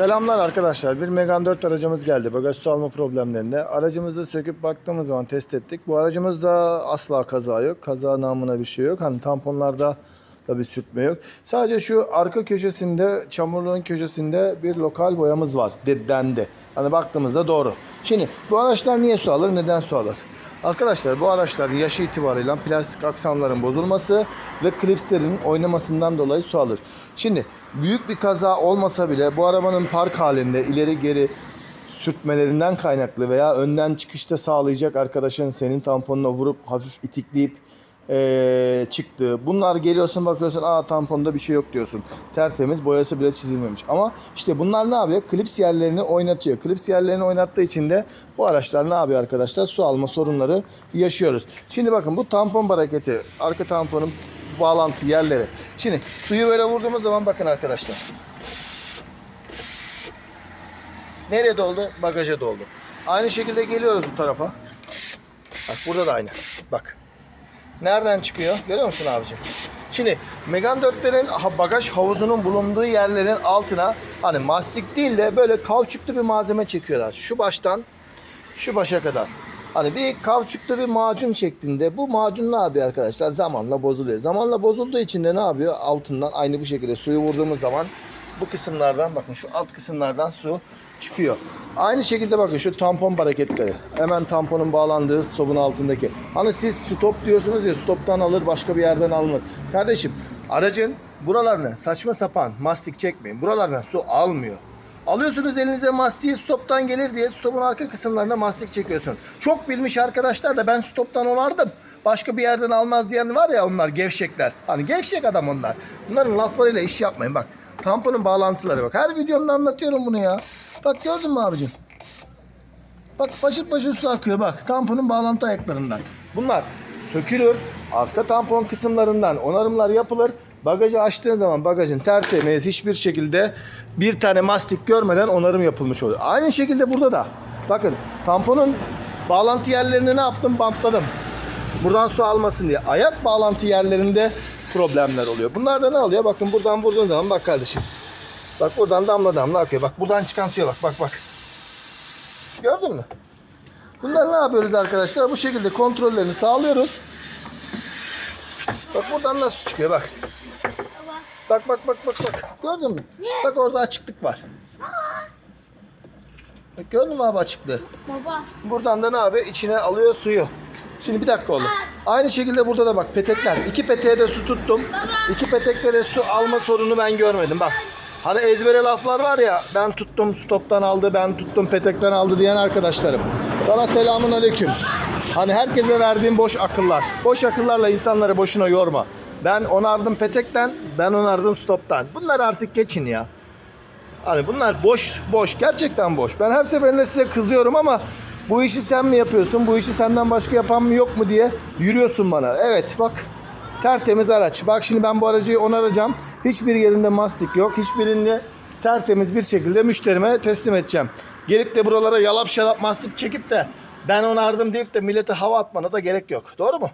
Selamlar arkadaşlar. Bir Megane 4 aracımız geldi. Bagaj su alma problemlerinde. Aracımızı söküp baktığımız zaman test ettik. Bu aracımızda asla kaza yok. Kaza namına bir şey yok. Hani tamponlarda da bir sürtme yok. Sadece şu arka köşesinde, çamurluğun köşesinde bir lokal boyamız var de- dendi. Hani baktığımızda doğru. Şimdi bu araçlar niye su alır? Neden su alır? Arkadaşlar bu araçlar yaşı itibariyle plastik aksamların bozulması ve klipslerin oynamasından dolayı su alır. Şimdi büyük bir kaza olmasa bile bu arabanın park halinde ileri geri sürtmelerinden kaynaklı veya önden çıkışta sağlayacak arkadaşın senin tamponuna vurup hafif itikleyip eee, çıktı. Bunlar geliyorsun bakıyorsun aa tamponda bir şey yok diyorsun. Tertemiz boyası bile çizilmemiş. Ama işte bunlar ne yapıyor? Klips yerlerini oynatıyor. Klips yerlerini oynattığı için de bu araçlar ne yapıyor arkadaşlar? Su alma sorunları yaşıyoruz. Şimdi bakın bu tampon hareketi. Arka tamponun bağlantı yerleri. Şimdi suyu böyle vurduğumuz zaman bakın arkadaşlar. Nereye doldu? Bagaja doldu. Aynı şekilde geliyoruz bu tarafa. Bak burada da aynı. Bak. Nereden çıkıyor? Görüyor musun abicim? Şimdi Megane 4'lerin ha- bagaj havuzunun bulunduğu yerlerin altına hani mastik değil de böyle kauçuklu bir malzeme çekiyorlar. Şu baştan şu başa kadar. Hani bir kauçuklu bir macun şeklinde. Bu macun ne yapıyor arkadaşlar? Zamanla bozuluyor. Zamanla bozulduğu için de ne yapıyor? Altından aynı bu şekilde suyu vurduğumuz zaman bu kısımlardan bakın şu alt kısımlardan su çıkıyor. Aynı şekilde bakın şu tampon hareketleri. Hemen tamponun bağlandığı stopun altındaki. Hani siz stop diyorsunuz ya stoptan alır başka bir yerden almaz. Kardeşim aracın buralarını saçma sapan mastik çekmeyin. Buralardan su almıyor. Alıyorsunuz elinize mastiği stoptan gelir diye stopun arka kısımlarına mastik çekiyorsun. Çok bilmiş arkadaşlar da ben stoptan onardım. Başka bir yerden almaz diyen var ya onlar gevşekler. Hani gevşek adam onlar. Bunların laflarıyla iş yapmayın bak. Tamponun bağlantıları bak. Her videomda anlatıyorum bunu ya. Bak gördün mü abicim? Bak başır başır su akıyor bak. Tamponun bağlantı ayaklarından. Bunlar sökülür. Arka tampon kısımlarından onarımlar yapılır. Bagajı açtığın zaman bagajın tertemiz hiçbir şekilde bir tane mastik görmeden onarım yapılmış oluyor. Aynı şekilde burada da. Bakın tamponun bağlantı yerlerini ne yaptım? Bantladım. Buradan su almasın diye. Ayak bağlantı yerlerinde problemler oluyor. Bunlar da ne oluyor? Bakın buradan vurduğun zaman bak kardeşim. Bak buradan damla damla akıyor. Bak buradan çıkan suya bak bak bak. Gördün mü? Bunları ne yapıyoruz arkadaşlar? Bu şekilde kontrollerini sağlıyoruz. Bak buradan nasıl çıkıyor bak. Bak bak bak bak bak. Gördün mü? Bak orada açıklık var. Bak gördün mü abi açıklığı? Baba. Buradan da ne abi? İçine alıyor suyu. Şimdi bir dakika oğlum. Aynı şekilde burada da bak petekler. İki peteğe de su tuttum. İki petekte de su alma sorunu ben görmedim. Bak. Hani ezbere laflar var ya ben tuttum stoptan aldı ben tuttum petekten aldı diyen arkadaşlarım. Sana selamun aleyküm. Hani herkese verdiğim boş akıllar. Boş akıllarla insanları boşuna yorma. Ben onardım petekten, ben onardım stoptan. Bunlar artık geçin ya. Hani bunlar boş boş gerçekten boş. Ben her seferinde size kızıyorum ama bu işi sen mi yapıyorsun? Bu işi senden başka yapan mı yok mu diye yürüyorsun bana. Evet bak tertemiz araç. Bak şimdi ben bu aracı onaracağım. Hiçbir yerinde mastik yok. Hiçbirinde tertemiz bir şekilde müşterime teslim edeceğim. Gelip de buralara yalap şalap mastik çekip de ben onardım deyip de millete hava atmana da gerek yok. Doğru mu?